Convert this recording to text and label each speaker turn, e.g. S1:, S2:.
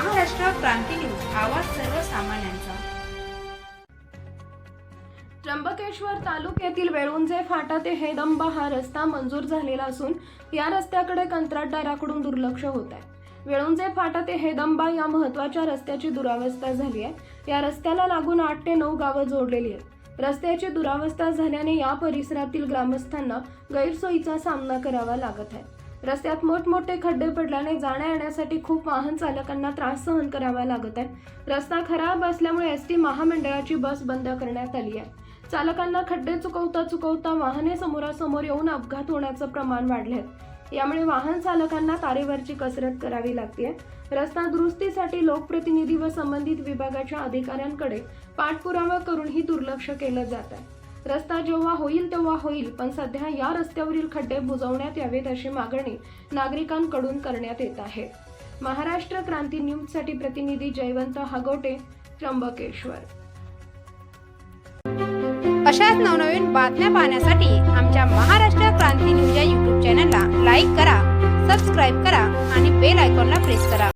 S1: क्रांती news आवाज सर्वसामान्यांचा.
S2: त्र्यंबकेश्वर तालुक्यातील वेळुंजे फाटा ते हेदंबा हा रस्ता मंजूर झालेला असून या रस्त्याकडे कंत्राटदाराकडून दुर्लक्ष होत आहे. वेळुंजे फाटा ते हेदंबा या महत्त्वाच्या रस्त्याची दुरावस्था झाली आहे. या रस्त्याला लागून आठ ते नऊ गावं जोडलेली आहेत. रस्त्याची दुरावस्था झाल्याने या परिसरातील ग्रामस्थांना गैरसोयीचा सामना करावा लागत आहे. रस्त्यात मोठमोठे खड्डे पडल्याने जाण्या येण्यासाठी खूप वाहन चालकांना त्रास सहन करावा लागत आहे. रस्ता खराब असल्यामुळे एस टी महामंडळाची बस बंद करण्यात आली आहे. चालकांना खड्डे चुकवता चुकवता वाहने समोरासमोर येऊन अपघात होण्याचं प्रमाण वाढले आहे. यामुळे वाहन चालकांना तारेवरची कसरत करावी लागते रस्ता दुरुस्तीसाठी लोकप्रतिनिधी व संबंधित विभागाच्या अधिकाऱ्यांकडे पाठपुरावा करूनही दुर्लक्ष केलं जात आहे. रस्ता जेव्हा होईल तेव्हा होईल पण सध्या या रस्त्यावरील खड्डे बुजवण्यात यावेत अशी मागणी नागरिकांकडून करण्यात येत आहे. महाराष्ट्र क्रांती न्यूजसाठी प्रतिनिधी जयवंत हागोटे त्र्यंबकेश्वर.
S3: अशाच नवनवीन बातम्या पाहण्यासाठी आमच्या महाराष्ट्र क्रांती न्यूज या यूट्यूब चॅनलला लाईक करा सबस्क्राईब करा आणि बेल आयकॉनला प्रेस करा.